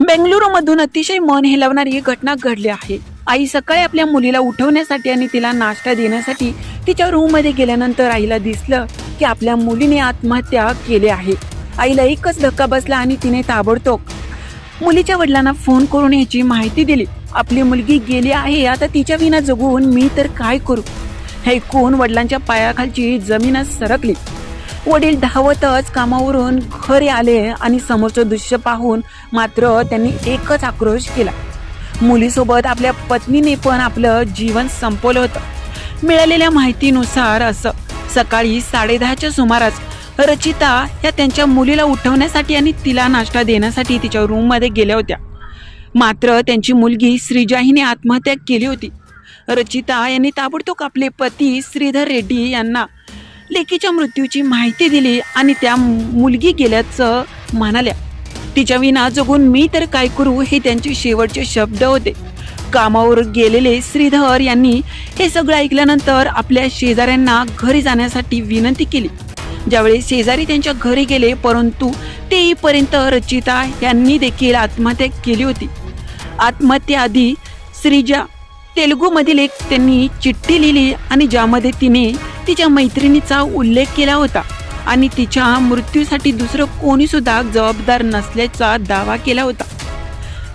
बेंगलुरूमधून अतिशय मन हेलवणारी ही घटना घडली आहे. आई सकाळी आपल्या मुलीला उठवण्यासाठी आणि तिला नाश्ता देण्यासाठी तिच्या रूममध्ये गेल्यानंतर आईला दिसलं की आपल्या मुलीने आत्महत्या केली आहे. आईला एकच धक्का बसला आणि तिने ताबडतोब मुलीच्या वडिलांना फोन करून याची माहिती दिली. आपली मुलगी गेली आहे आता तिच्या विना जगून मी तर काय करू? हे कोण वडिलांच्या पायाखालची जमीनच सरकली. वडील धावतच कामावरून घरी आले आणि समोरचं दृश्य पाहून मात्र त्यांनी एकच आक्रोश केला. मुलीसोबत आपल्या पत्नीने पण आपलं जीवन संपवलं होतं. मिळालेल्या माहितीनुसार असं सकाळी साडेदहाच्या सुमारास रचिता या त्यांच्या मुलीला उठवण्यासाठी आणि तिला नाश्ता देण्यासाठी तिच्या रूममध्ये गेल्या होत्या. मात्र त्यांची मुलगी श्रीजा हिने आत्महत्या केली होती. रचिता यांनी ताबडतोब आपले पती श्रीधर रेड्डी यांना लेकीच्या मृत्यूची माहिती दिली आणि त्या मुलगी गेल्याचं म्हणाल्या तिच्या विना जगून मी तर काय करू? हे त्यांचे शेवटचे शब्द होते. कामावर गेलेले श्रीधर यांनी हे सगळं ऐकल्यानंतर आपल्या शेजाऱ्यांना घरी जाण्यासाठी विनंती केली. ज्यावेळी शेजारी त्यांच्या घरी गेले परंतु ते येईपर्यंत रचिता यांनी देखील आत्महत्या केली होती. आत्महत्येआधी श्रीजा तेलुगूमधील एक त्यांनी चिठ्ठी लिहिली आणि ज्यामध्ये तिने तिच्या मैत्रिणीचा उल्लेख केला होता आणि तिच्या मृत्यूसाठी दुसरं कोणी सुद्धा जबाबदार नसल्याचा दावा केला होता.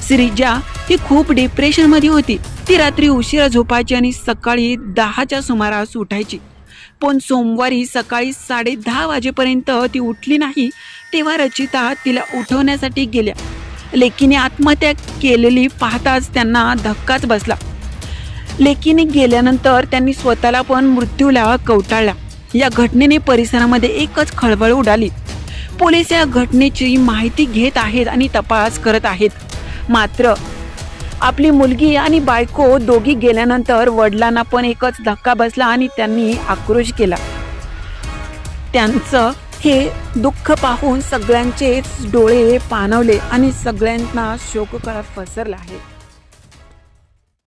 श्रीजा ही खूप डिप्रेशनमध्ये होती. ती रात्री उशिरा झोपायची आणि सकाळी दहाच्या सुमारास उठायची. पण सोमवारी सकाळी साडे दहा वाजेपर्यंत ती उठली नाही तेव्हा रचिता तिला उठवण्यासाठी गेल्या. लेकीने आत्महत्या केलेली पाहताच त्यांना धक्काच बसला. लेकीने गेल्यानंतर त्यांनी स्वतःला पण मृत्यूला कवटाळला. या घटनेने परिसरामध्ये एकच खळबळ उडाली. पोलीस या घटनेची माहिती घेत आहेत आणि तपास करत आहेत. मात्र आपली मुलगी आणि बायको दोघी गेल्यानंतर वडिलांना पण एकच धक्का बसला आणि त्यांनी आक्रोश केला. त्यांचं हे दुःख पाहून सगळ्यांचेच डोळे पाणवले आणि सगळ्यांना शोककळा पसरला आहे.